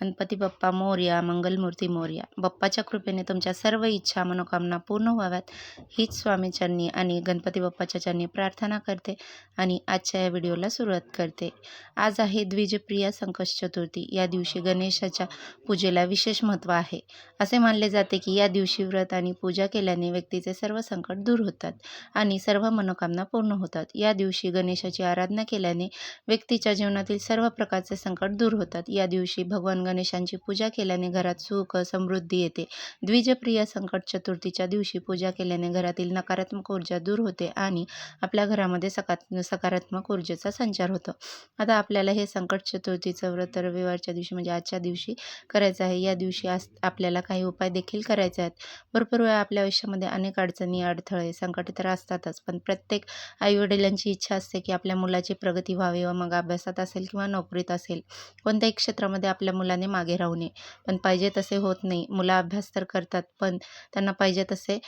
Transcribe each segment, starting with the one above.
गणपती बाप्पा मोर्या मंगलमूर्ती मोर्या. बाप्पाच्या कृपेने तुमच्या सर्व इच्छा मनोकामना पूर्ण व्हाव्यात. हीच स्वामी चरणी आणि गणपती बाप्पाच्या चरणी प्रार्थना करते आणि आजच्या या व्हिडिओला सुरुवात करते. आज आहे द्विजप्रिया संकष्ट चतुर्थी. या दिवशी गणेशाच्या पूजेला विशेष महत्त्व आहे. असे मानले जाते की या दिवशी व्रत आणि पूजा केल्याने व्यक्तीचे सर्व संकट दूर होतात आणि सर्व मनोकामना पूर्ण होतात. या दिवशी गणेशाची आराधना केल्याने व्यक्तीच्या जीवनातील सर्व प्रकारचे संकट दूर होतात. या दिवशी भगवान गणेशांची पूजा केल्याने घरात सुख समृद्धी येते. द्विजप्रिय संकट चतुर्थीच्या दिवशी पूजा केल्याने घरातील नकारात्मक ऊर्जा दूर होते आणि आपल्या घरामध्ये सकारात्मक ऊर्जेचा संचार होतो. आता आपल्याला हे संकट चतुर्थीचं व्रत रविवारच्या दिवशी म्हणजे आजच्या दिवशी करायचं आहे. या दिवशी आज आपल्याला काही उपाय देखील करायचे आहेत. भरपूर वेळा आपल्या आयुष्यामध्ये अनेक अडचणी अडथळे संकट तर असतातच. पण प्रत्येक आईवडिलांची इच्छा असते की आपल्या मुलाची प्रगती व्हावी व मग अभ्यासात असेल किंवा नोकरीत असेल. कोणत्याही क्षेत्रामध्ये आपल्या मुलांना मागे राहू नये. पण पाहिजे तसे होत नाही. मुलं अभ्यास तर करतात पण त्यांना पाहिजे तसे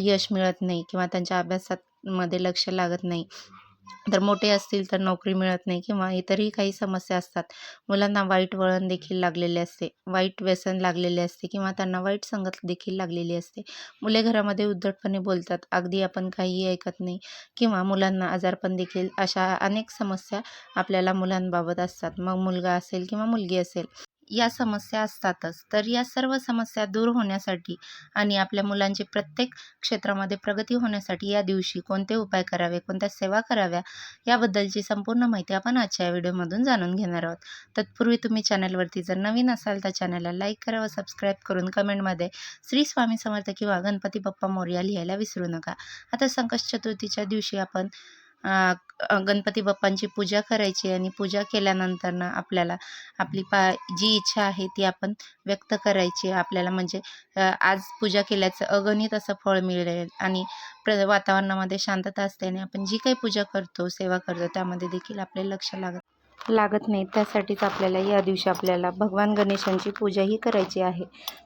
यश मिळत नाही किंवा त्यांच्या अभ्यासामध्ये लक्ष लागत नाही. तर मोठे असतील तर नोकरी मिळत नाही किंवा इतरही काही समस्या असतात. मुलांना वाईट वळण देखील लागलेले असते. वाईट व्यसन लागलेले असते किंवा त्यांना वाईट संगत देखील लागलेली असते. मुले घरामध्ये उद्धटपणे बोलतात. अगदी आपण काहीही ऐकत नाही किंवा मुलांना आजारपण देखील अशा अनेक समस्या आपल्याला मुलांबाबत असतात. मग मुलगा असेल किंवा मुलगी असेल. या समस्या असतातच. तर या सर्व समस्या दूर होण्यासाठी आणि आपल्या मुलांची प्रत्येक क्षेत्रामध्ये प्रगती होण्यासाठी या दिवशी कोणते उपाय करावे कोणत्या सेवा कराव्या याबद्दलची संपूर्ण माहिती आपण आजच्या या व्हिडिओमधून जाणून घेणार आहोत. तत्पूर्वी तुम्ही चॅनलवरती जर नवीन असाल तर चॅनलला लाईक करा व सबस्क्राईब करून कमेंटमध्ये श्री स्वामी समर्थ किंवा गणपती बाप्पा मोर्या लिहायला विसरू नका. आता संकष्ट चतुर्थीच्या दिवशी आपण गणपती बाप्पांची पूजा करायची आणि पूजा केल्यानंतर ना आपल्याला आपली पा जी इच्छा आहे ती आपण व्यक्त करायची. आपल्याला म्हणजे आज पूजा केल्याचं अगणित असं फळ मिळेल आणि प्र वातावरणामध्ये शांतता असते आणि आपण जी काही पूजा करतो सेवा करतो त्यामध्ये देखील आपले लक्ष लागत लागत नाही. त्यासाठीच आपल्याला या दिवशी आपल्याला भगवान गणेशांची पूजाही करायची आहे.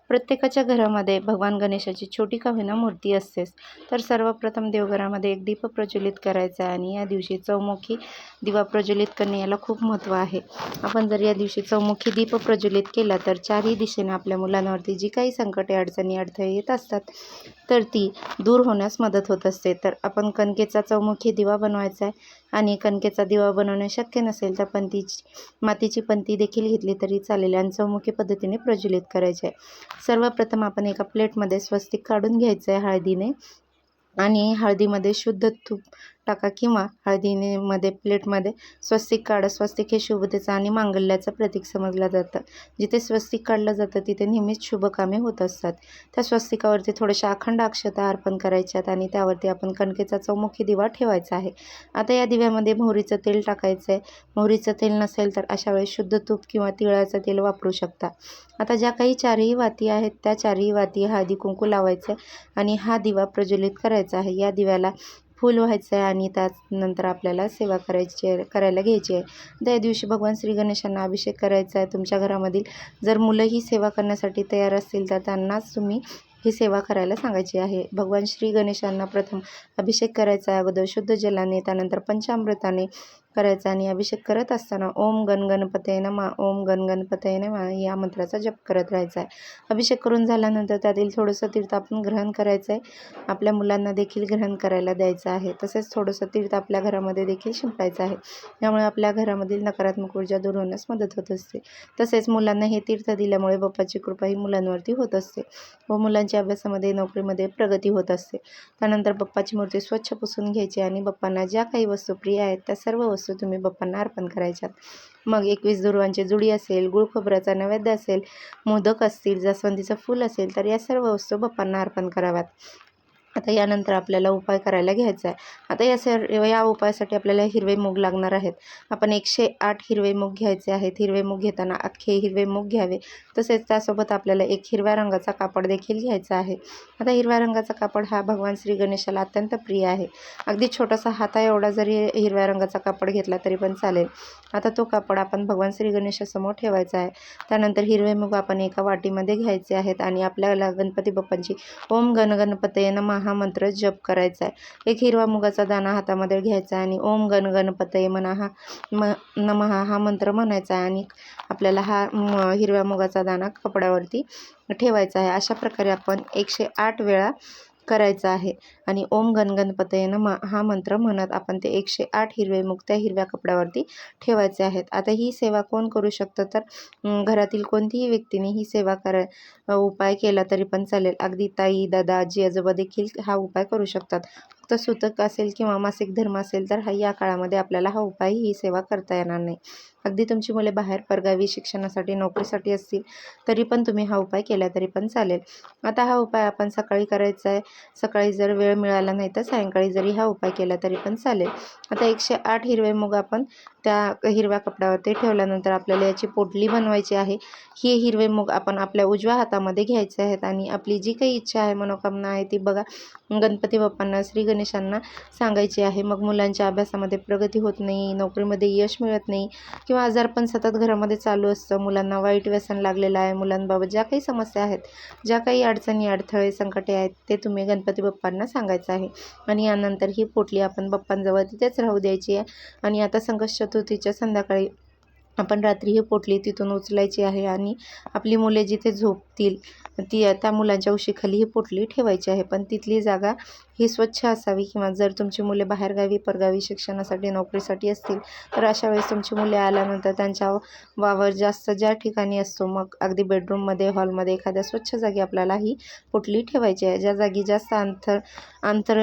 प्रत्येकाच्या घरामध्ये भगवान गणेशाची छोटी का होईना मूर्ती असतेच. तर सर्वप्रथम देवघरामध्ये एक दीप प्रज्वलित करायचा आहे आणि या दिवशी चौमुखी दिवा प्रज्वलित करणे याला खूप महत्त्व आहे. आपण जर या दिवशी चौमुखी दीप प्रज्वलित केला तर चारही दिशेने आपल्या मुलांवरती जी काही संकटे अडचणी अडथळे येत असतात तर ती दूर होण्यास मदत होत असते. तर आपण कणकेचा चौमुखी दिवा बनवायचा आहे आणि कणकेचा दिवा बनवणे शक्य नसेल तर पंतीची मातीची पंती देखील घेतली तरी चालेल आणि चौमुखी पद्धतीने प्रज्वलित करायचे आहे. सर्वप्रथम आपण एका प्लेटमध्ये स्वस्तिक काढून घ्यायचं आहे हळदीने आणि हळदीमध्ये शुद्ध तूप टाका किंवा हळदीने मध्ये प्लेटमध्ये स्वस्तिक काढा. स्वस्तिक हे शुभतेचं आणि मांगल्याचं प्रतीक समजलं जातं. जिथे स्वस्तिक काढलं जातं तिथे नेहमीच शुभकामे होत असतात. त्या स्वस्तिकावरती थोड्याशा अखंड अक्षता अर्पण करायच्यात आणि त्यावरती आपण कणकेचा चौमुखी दिवा ठेवायचा आहे. आता या दिव्यामध्ये मोहरीचं तेल टाकायचं आहे मोहरीचं तेल नसेल तर अशा वेळेस शुद्ध तूप किंवा तिळाचं तेल वापरू शकता. आता ज्या काही चारही वाती आहेत त्या चारही वाती हळदी कुंकू लावायचं आणि हा दिवा प्रज्वलित करायचा आहे. या दिव्याला फूल व्हायचं आहे आणि त्यानंतर आपल्याला सेवा करायची आहे करायला घ्यायची आहे. त्या दिवशी भगवान श्री गणेशांना अभिषेक करायचा आहे. तुमच्या घरामधील जर मुलं ही सेवा करण्यासाठी तयार असतील तर त्यांनाच तुम्ही ही सेवा करायला सांगायची आहे. भगवान श्री गणेशांना प्रथम अभिषेक करायचा आहे अगोदर शुद्ध जलाने त्यानंतर पंचामृताने करायचा आणि अभिषेक करत असताना ओम गण गणपतये नमा ओम गण गणपतये नमा या मंत्राचा जप करत राहायचा आहे. अभिषेक करून झाल्यानंतर त्यातील थोडंसं तीर्थ आपण ग्रहण करायचं आहे. आपल्या मुलांना देखील ग्रहण करायला द्यायचं आहे. तसेच थोडंसं तीर्थ आपल्या घरामध्ये देखील शिंपायचं आहे. त्यामुळे आपल्या घरामधील नकारात्मक ऊर्जा दूर होण्यास मदत होत असते. तसेच मुलांना हे तीर्थ दिल्यामुळे बाप्पाची कृपा ही मुलांवरती होत असते व मुलांच्या अभ्यासामध्ये नोकरीमध्ये प्रगती होत असते. त्यानंतर बाप्पाची मूर्ती स्वच्छ पुसून घ्यायची आणि बाप्पांना ज्या काही वस्तू प्रिय आहेत त्या सर्व वस्तू वस्तू तुम्ही बाप्पांना अर्पण करायच्यात. मग एकवीस दुर्वांची जुडी असेल गुळखोबऱ्याचा नैवेद्य असेल मोदक असतील जास्वंदीचं फूल असेल तर या सर्व वस्तू बाप्पांना अर्पण कराव्यात. आता यानंतर आपल्याला उपाय करायला घ्यायचा आहे. आता या सर या उपायासाठी आपल्याला हिरवे मूग लागणार आहेत. आपण एकशे आठ हिरवे मूग घ्यायचे आहेत. हिरवे मूग घेताना अख्खे हिरवे मूग घ्यावे. तसेच त्यासोबत आपल्याला एक हिरव्या रंगाचा कापड देखील घ्यायचा आहे. आता हिरव्या रंगाचा कापड हा भगवान श्री गणेशाला अत्यंत प्रिय आहे. अगदी छोटासा हाता एवढा जरी हिरव्या रंगाचा कापड घेतला तरी पण चालेल. आता तो कापड आपण भगवान श्री गणेशासमोर ठेवायचा आहे. त्यानंतर हिरवे मूग आपण एका वाटीमध्ये घ्यायचे आहेत आणि आपल्याला गणपती बाप्पांची ओम गण गणपतये नमः हा मंत्र जप करायचा आहे. एक हिरवा मुगाचा दाणा हातामध्ये घ्यायचा आहे आणि ओम गण गणपतये म्हणा हा म नमहा हा मंत्र म्हणायचा आहे. आणि आपल्याला हा म हिरव्या मुगाचा दाणा कपड्यावरती ठेवायचा आहे. अशा प्रकारे आपण एकशे आठ वेळा करायचं आहे. आणि ओम गणगणपतये गणपतये हा मंत्र म्हणत आपण ते एकशे आठ हिरवे मुक्त्या हिरव्या कपड्यावरती ठेवायचे आहेत. आता ही सेवा कोण करू शकतं? तर घरातील कोणतीही व्यक्तीने ही सेवा करा उपाय केला तरी पण चालेल. अगदी ताई दादा आजी आजोबा देखील हा उपाय करू शकतात. फक्त सुतक असेल किंवा मासिक धर्म असेल तर हा या काळामध्ये आपल्याला हा उपाय ही सेवा करता येणार नाही. अगदी तुमची मुले बाहेर परगावी शिक्षणासाठी नोकरीसाठी असतील तरी पण तुम्ही हा उपाय केला तरी पण चालेल. आता हा उपाय आपण सकाळी करायचा आहे. सकाळी जर वेळ मिळाला नाही तर सायंकाळी जरी हा उपाय केला तरी पण चालेल. आता एकशे आठ हिरवे मूग आपण त्या हिरव्या कपड्यावरती ठेवल्यानंतर आपल्याला याची पोटली बनवायची आहे. ही हिरवे मूग आपण आपल्या उजव्या हातामध्ये घ्यायचे आहेत आणि आपली जी काही इच्छा आहे मनोकामना आहे ती बघा. गणपती बाप्पांना श्री गणेशांना सांगायची आहे. मग मुलांच्या अभ्यासामध्ये प्रगती होत नाही नोकरीमध्ये यश मिळत नाही किंवा आजारपण सतत घरामध्ये चालू असतं. मुलांना वाईट व्यसन लागलेलं आहे. मुलांबाबत ज्या काही समस्या आहेत ज्या काही अडचणी अडथळे संकटे आहेत ते तुम्ही गणपती बाप्पांना सांगा. सांगायचं आहे. आणि यानंतर ही पोटली आपण बाप्पांजवळ तिथेच राहू द्यायची आहे. आणि आता संकष्ट चतुर्थीच्या संध्याकाळी आपण रात्री ही पोटली तिथून उचलायची आहे आणि आपली मुले जिथे झोपतील ती त्या मुलांच्या उशीखाली ही पोटली ठेवायची आहे. पण तिथली जागा ही स्वच्छ असावी किंवा जर तुमची मुले बाहेरगावी परगावी शिक्षणासाठी नोकरीसाठी असतील तर अशा वेळेस तुमची मुले आल्यानंतर त्यांच्या वावर जास्त ज्या ठिकाणी असतो मग अगदी बेडरूममध्ये हॉलमध्ये एखाद्या स्वच्छ जागी आपल्याला ही पोटली ठेवायची आहे. ज्या जागी जास्त अंतर अंतर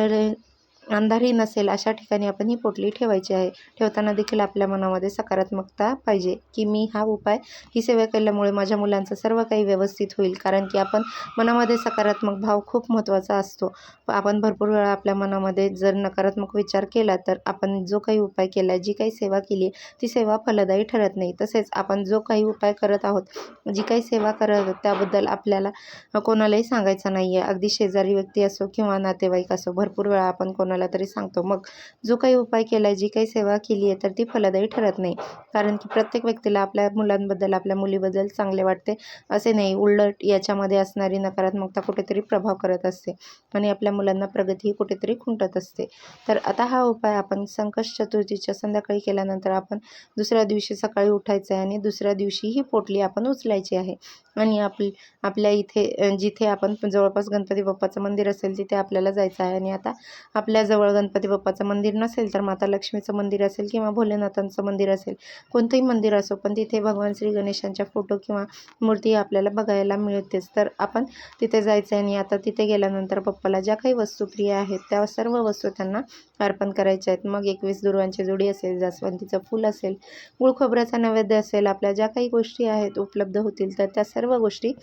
अंधारही नसेल अशा ठिकाणी आपण ही पोटली ठेवायची आहे. ठेवताना देखील आपल्या मनामध्ये सकारात्मकता पाहिजे की मी हा उपाय ही सेवा केल्यामुळे माझ्या मुलांचं सर्व काही व्यवस्थित होईल. कारण की आपण मनामध्ये सकारात्मक भाव खूप महत्त्वाचा असतो. आपण भरपूर वेळा आपल्या मनामध्ये जर नकारात्मक विचार केला तर आपण जो काही उपाय केला जी काही सेवा केली ती सेवा फलदायी ठरत नाही. तसेच आपण जो काही उपाय करत आहोत जी काही सेवा करत आहोत त्याबद्दल आपल्याला कोणालाही सांगायचं नाही आहे अगदी शेजारी व्यक्ती असो किंवा नातेवाईक असो भरपूर वेळा आपण कोणा कोणाला तरी सांगतो. मग जो काही उपाय केला आहे जी काही सेवा केली आहे तर ती फलदायी ठरत नाही. कारण की प्रत्येक व्यक्तीला आपल्या मुलांबद्दल आपल्या मुलीबद्दल चांगले वाटते असे नाही. उलट याच्यामध्ये असणारी नकारात्मकता कुठेतरी प्रभाव करत असते आणि आपल्या मुलांना प्रगती ही कुठेतरी खुंटत असते. तर आता हा उपाय आपण संकष्ट चतुर्थीच्या संध्याकाळी केल्यानंतर आपण दुसऱ्या दिवशी सकाळी उठायचं आहे आणि दुसऱ्या दिवशी ही पोटली आपण उचलायची आहे. आणि आपली आपल्या इथे जिथे आपण जवळपास गणपती बाप्पाचं मंदिर असेल तिथे आपल्याला जायचं आहे. आणि आता आपल्याजवळ गणपती बाप्पाचं मंदिर नसेल तर माता लक्ष्मीचं मंदिर असेल किंवा भोलेनाथांचं मंदिर असेल कोणतंही मंदिर असो पण तिथे भगवान श्री गणेशांच्या फोटो किंवा मूर्ती आपल्याला बघायला मिळतेच. तर आपण तिथे जायचं आहे आणि आता तिथे गेल्यानंतर पप्पाला ज्या काही वस्तू प्रिय आहेत त्या सर्व वस्तू त्यांना अर्पण करायच्या आहेत. मग एकवीस दुर्वांची जोडी असेल जास्वंदीचं फूल असेल गुळखोबऱ्याचा नैवेद्य असेल आपल्या ज्या काही गोष्टी आहेत उपलब्ध होतील तर त्या सर्व सर्व गोष्टी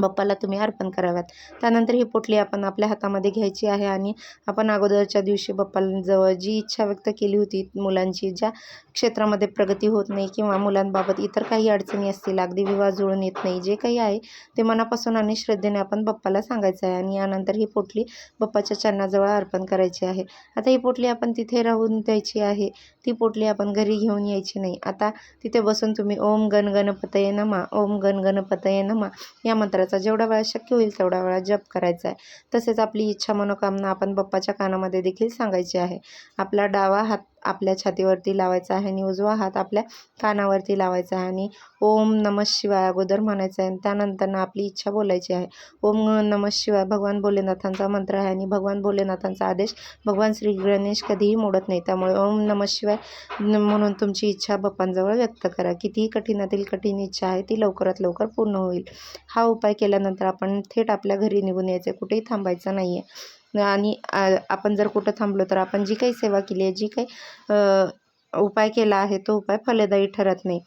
बाप्पाला तुम्ही अर्पण कराव्यात. त्यानंतर ही पोटली आपण आपल्या हातामध्ये घ्यायची आहे आणि आपण अगोदरच्या दिवशी बाप्पांजवळ जी इच्छा व्यक्त केली होती मुलांची ज्या क्षेत्रामध्ये प्रगती होत नाही किंवा मुलांबाबत इतर काही अडचणी असतील अगदी विवाह जुळून येत नाही जे काही आहे ते मनापासून आणि श्रद्धेने आपण बाप्पाला सांगायचं आहे आणि यानंतर ही पोटली बाप्पाच्या चरणाजवळ अर्पण करायची आहे. आता ही पोटली आपण तिथे राहून द्यायची आहे. ती पोटली आपण घरी घेऊन यायची नाही. आता तिथे बसून तुम्ही ओम गण गणपतये नमा ओम गण गणपतये नमा या मंत्राचा जेवढा वेळा शक्य होईल तेवढा वेळा जप करायचा आहे. तसेच आपली इच्छा मनोकामना आपण बाप्पाच्या कानामध्ये देखील सांगायची आहे. आपला डावा हात आपल्या छातीवरती लावायचा आहे आणि उजवा हात आपल्या कानावरती लावायचा आहे आणि ओम नमः शिवाय अगोदर म्हणायचं आहे. आणि त्यानंतर आपली इच्छा बोलायची आहे. ओम नमः शिवाय भगवान भोलेनाथांचा मंत्र आहे आणि भगवान भोलेनाथांचा आदेश भगवान श्री गणेश कधीही मोडत नाही. त्यामुळे ओम नमः शिवाय म्हणून तुमची इच्छा बाप्पांजवळ व्यक्त करा. कितीही कठीणातील कठीण इच्छा आहे ती लवकरात लवकर पूर्ण होईल. हा उपाय केल्यानंतर आपण थेट आपल्या घरी निघून यायचं. कुठेही थांबायचं नाही आहे आणि आपण जर कुठं थांबलो तर आपण जी काही सेवा केली आहे जी काही उपाय केला आहे तो उपाय फलदायी ठरत नाही.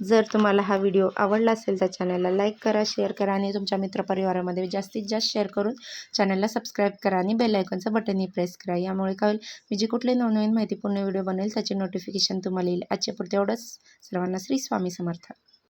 जर तुम्हाला हा व्हिडिओ आवडला असेल तर चॅनलला लाईक करा शेअर करा आणि तुमच्या मित्रपरिवारामध्ये जास्तीत जास्त शेअर करून चॅनलला सबस्क्राईब करा आणि बेल आयकॉनचं बटनही प्रेस करा. यामुळे काय होईल? मी जी कुठली नवनवीन माहितीपूर्ण व्हिडिओ बनेल त्याचे नोटिफिकेशन तुम्हाला येईल. आजच्या पुरते एवढंच. सर्वांना श्री स्वामी समर्थ.